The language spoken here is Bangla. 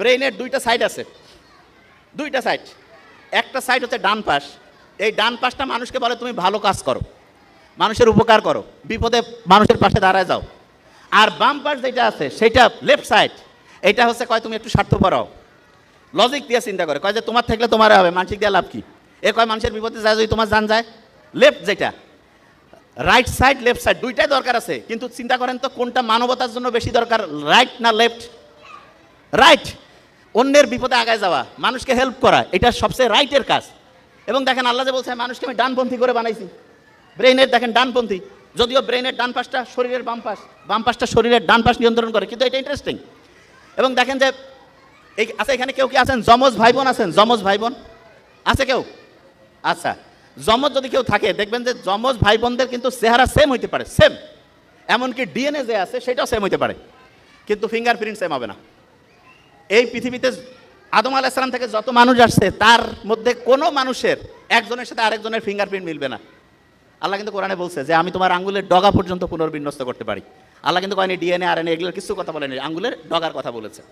ব্রেইনের দুইটা সাইড আছে। দুইটা সাইড। একটা সাইড হচ্ছে ডান পাশ। এই ডান পাশটা মানুষকে বলে, তুমি ভালো কাজ করো। মানুষের উপকার করো। বিপদে মানুষের পাশে দাঁড়ায় যাও। আর বাম পাশ যেটা আছে, সেটা লেফট সাইড এটা হচ্ছে, কয়, তুমি একটু স্বার্থপর হও। লজিক দিয়ে চিন্তা করে, কয় যে, তোমার থাকলে তোমার হবে, মানসিক দিয়ে লাভ কি? এ কয়, মানুষের বিপদে যায় যদি তোমার জান যায়। লেফট যেটা। রাইট সাইড লেফট সাইড দুইটাই দরকার আছে। কিন্তু চিন্তা করেন তো, কোনটা মানবতার জন্য বেশি দরকার রাইট না লেফট রাইট অন্যের বিপদে আগায় যাওয়া, মানুষকে হেল্প করা, এটা সবচেয়ে রাইটের কাজ। এবং দেখেন আল্লাহ যে বলছে মানুষকে আমি ডানপন্থী করে বানাইছি। ব্রেনের দেখেন ডানপন্থী। যদিও ব্রেনের ডান পাশটা শরীরের বাম পাশ, বাম পাশটা শরীরের ডান পাশ নিয়ন্ত্রণ করে, কিন্তু এটা ইন্টারেস্টিং এবং দেখেন যে, এই আচ্ছা এখানে কেউ কি আছেন? যমজ ভাই বোন আছেন? যমজ ভাই বোন আছে কেউ? আচ্ছা যমজ যদি কেউ থাকে, দেখবেন যে যমজ ভাই বোনদের কিন্তু চেহারা সেম হইতে পারে সেম এমনকি ডিএনএ যে আছে, সেটাও সেম হইতে পারে। কিন্তু ফিঙ্গারপ্রিন্ট সেম হবে না। এই পৃথিবীতে আদম আলাইসালাম থেকে যত মানুষ আসছে, তার মধ্যে কোনো মানুষের একজনের সাথে আরেকজনের ফিঙ্গারপ্রিন্ট মিলবে না। আল্লাহ কিন্তু কোরআনে বলছে যে, আমি তোমার আঙ্গুলের ডগা পর্যন্ত পুনর্বিন্যস্ত করতে পারি। আল্লাহ কিন্তু কয়নি ডিএনএ আর এন এগুলোর কিছু কথা বলেনি, আঙ্গুলের ডগার কথা বলেছে।